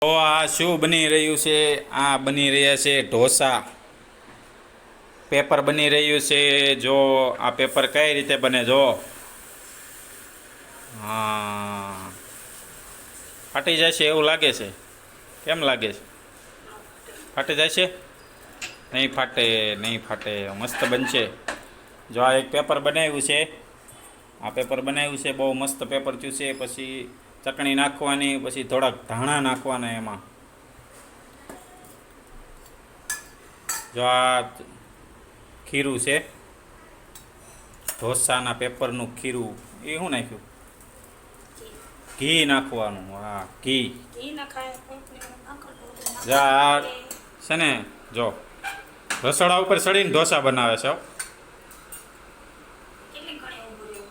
તો આ શું બની રહ્યું છે? આ બની રહ્યા છે ઢોસા. પેપર બની રહ્યું છે. જો આ પેપર કઈ રીતે બને જો? હા. ફાટી છે એવું લાગે છે. કેમ લાગે છે? ફાટી છે નહીં ફાટે નહીં ફાટે. મસ્ત બનશે. જો આ એક પેપર બનાવ્યું છે. આ પેપર બનાવ્યું છે. બહુ મસ્ત પેપર થયું છે. પછી ચટણી નાખવાની પછી થોડાક ધાણા નાખવાના એમાં. જો આ ખીરું છે ઢોસાના પેપરનું ખીરું એ શું નાખ્યું? ઘી નાખવાનું હા ઘી. જો છે ને જો રસોડા ઉપર ચડીને ઢોસા બનાવે છે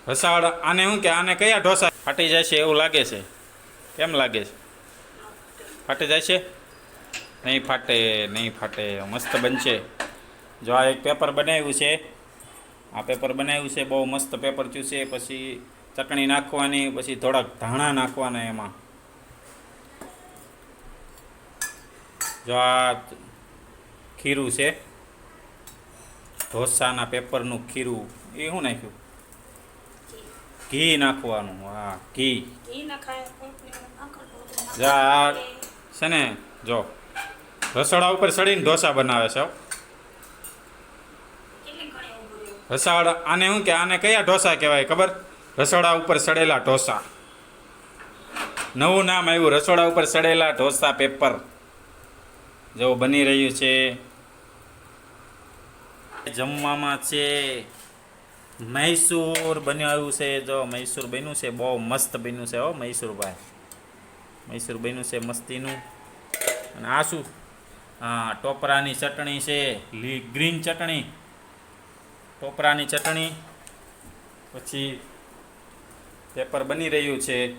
રસાવાળા આને શું કે આને કયા ઢોસા ફાટી જાય છે એવું લાગે છે? કેમ લાગે છે? ફાટી જાય છે? નહીં ફાટે નહીં ફાટે, મસ્ત બનશે. જો આ એક પેપર બનાવ્યું છે, આ પેપર બનાવ્યું છે, બહુ મસ્ત પેપર ચૂસે પછી ચટણી નાખવાની, પછી થોડાક ધાણા નાખવાના એમાં. જો આ ખીરું છે, ઢોસાના પેપરનું ખીરું, એ શું નાખ્યું? ઘી નાખવાનું હા ઘી જો છે ને જો. રસોડા ઉપર ચડીને ઢોસા બનાવે છે રસાવાળા આને શું કે આને કયા ઢોસા કહેવાય ખબર? રસોડા ઉપર સડેલા ઢોસા. નવું નામ આવ્યું રસોડા ઉપર સડેલા ઢોસા પેપર. જેવું બની રહ્યું છે. જમવામાં છે. મૈસૂર બન્યું છે, જો મૈસૂર બન્યું છે, બહુ મસ્ત બન્યું છે હો મૈસૂરભાઈ. મૈસૂર બન્યું છે મસ્તીનું. અને આ શું? હા, ટોપરાની ચટણી છે, લી, ગ્રીન ચટણી. ટોપરાની ચટણી. પછી પેપર બની રહ્યું છે.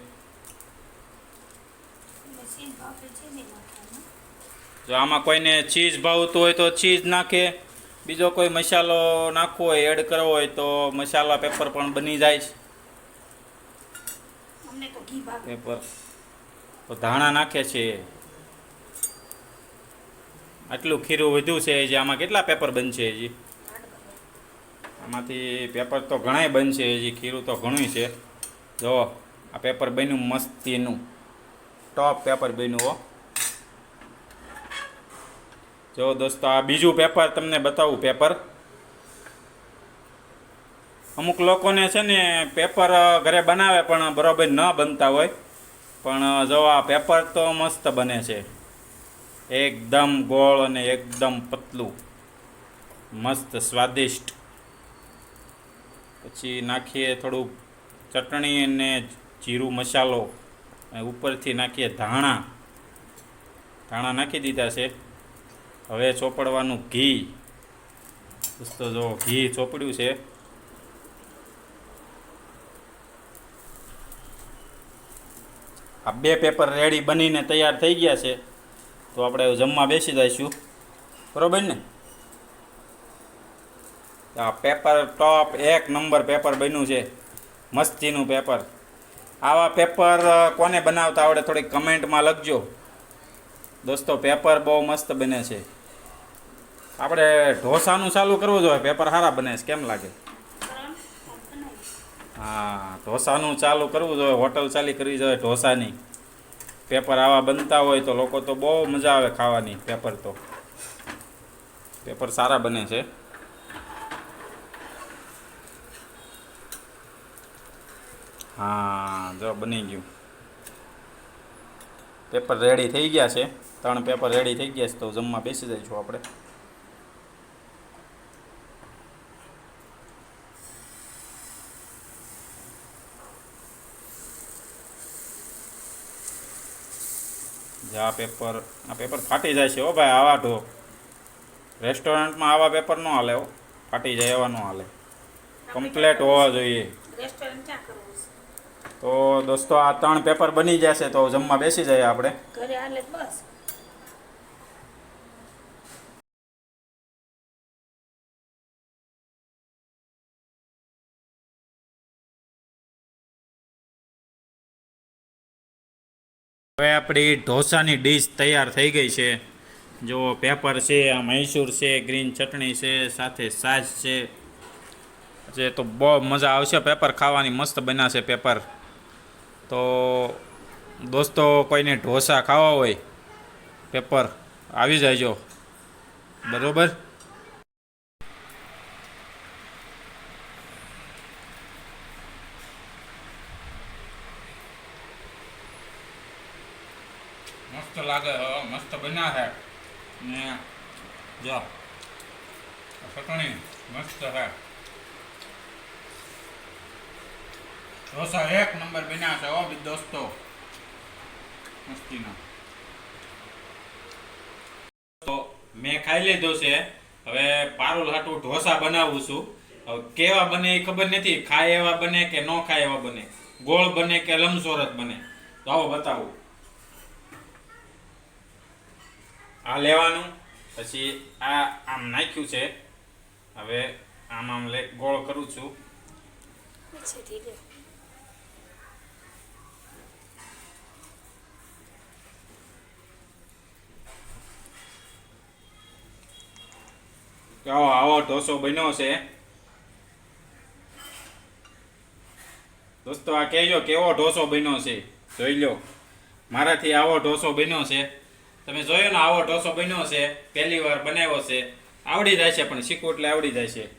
જો આમાં કોઈને ચીઝ ભાવતું હોય તો ચીઝ નાખે. બીજો કોઈ મસાલો નાખવો હોય એડ કરવો હોય તો મસાલા પેપર પણ બની જાય છે. પેપર તો ધાણા નાખે છે. આટલું ખીરું વધ્યું છે હજી. આમાં કેટલા પેપર બનશે હજી? આમાંથી પેપર તો ઘણાય બનશે હજી. ખીરું તો ઘણું છે. જો આ પેપર બન્યું મસ્તીનું. ટોપ પેપર બન્યું હો. જો દોસ્તો, આ બીજું પેપર તમને બતાવું પેપર અમુક લોકોને છે ને પેપર ઘરે બનાવે પણ બરાબર ન બનતા હોય. પણ જો આ પેપર તો મસ્ત બને છે. એકદમ ગોળ અને એકદમ પતલું. મસ્ત સ્વાદિષ્ટ. પછી નાખીએ થોડું ચટણી અને જીરું મસાલો. ઉપરથી નાખીએ ધાણા. ધાણા નાખી દીધા છે. હવે ચોપડવાનું ઘી. દોસ્તો, જો ઘી ચોપડ્યું છે. આ બે પેપર રેડી બનીને તૈયાર થઈ ગયા છે. તો આપણે જમવા બેસી જઈશું. બરોબર ને? આ પેપર ટોપ એક નંબર પેપર બન્યું છે. મસ્તીનું પેપર. આવા પેપર કોને બનાવતા આવડે થોડીક કમેન્ટમાં લખજો. દોસ્તો, પેપર બહુ મસ્ત બને છે. આપણે ઢોસાનું ચાલુ કરવું જોઈએ, પેપર સારા બને છે, કેમ લાગે? હા, ઢોસાનું ચાલુ કરવું જોઈએ, હોટલ ચાલી કરવી જોઈએ ઢોસાની. પેપર આવા બનતા હોય તો લોકો તો બહુ મજા આવે ખાવાની, પેપર તો. પેપર સારા બને છે. હા, જો બની ગયું. પેપર રેડી થઈ ગયા છે, ત્રણ પેપર રેડી થઈ ગયા છે, તો જમવા બેસી જઈશું આપણે. જે આ પેપર આ પેપર ફાટી જાય છે ઓ ભાઈ આવા ઢોક રેસ્ટોરન્ટમાં આવા પેપર ન હાલે હો. ફાટી જાય એવા ન હાલે. કમ્પ્લેટ હોવા જોઈએ. તો દોસ્તો આ ત્રણ પેપર બની જશે તો જમવા બેસી જઈએ આપણે. ઘરે હાલે બસ. હવે આપણી ઢોસાની ડીશ તૈયાર થઈ ગઈ છે. જો પેપર છે, આ મૈસૂર છે ગ્રીન ચટણી છે, સાથે સાસ છે. જે તો બહુ મજા આવશે. પેપર ખાવાની મસ્ત બન્યા છે પેપર તો દોસ્તો, કોઈને ઢોસા ખાવા હોય પેપર આવી જાયજો બરોબર? મસ્ત લાગે હો, મસ્ત બન્યા છે ને જો, ચટણી મસ્ત છે ઢોસા એક નંબર બન્યા છે હો, બી દોસ્તો. મસ્તીના. તો મેં ખાઈ લીધો છે. હવે પારુલ હાટું ઢોસા બનાવું છું. હવે કેવા બને એ ખબર નથી, ખાય એવા બને કે ન ખાય એવા બને. ગોળ બને કે લંબચોરસ બને. તો આવો બતાવું. આ લેવાનું. પછી આ આમ નાખ્યું છે. હવે આમ આમ લે ગોળ કરું છું. આવો આવો ઢોસો બન્યો છે. દોસ્તો આ કહેજો કેવો ઢોસો બન્યો છે? જોઈ લો. મારાથી આવો ઢોસો બન્યો છે. તમે જોયો ને, આવો ઢોસો બન્યો છે, પહેલી વાર બનાવ્યો છે. આવડી જાય છે, પણ શીખવું એટલે આવડી જાય છે.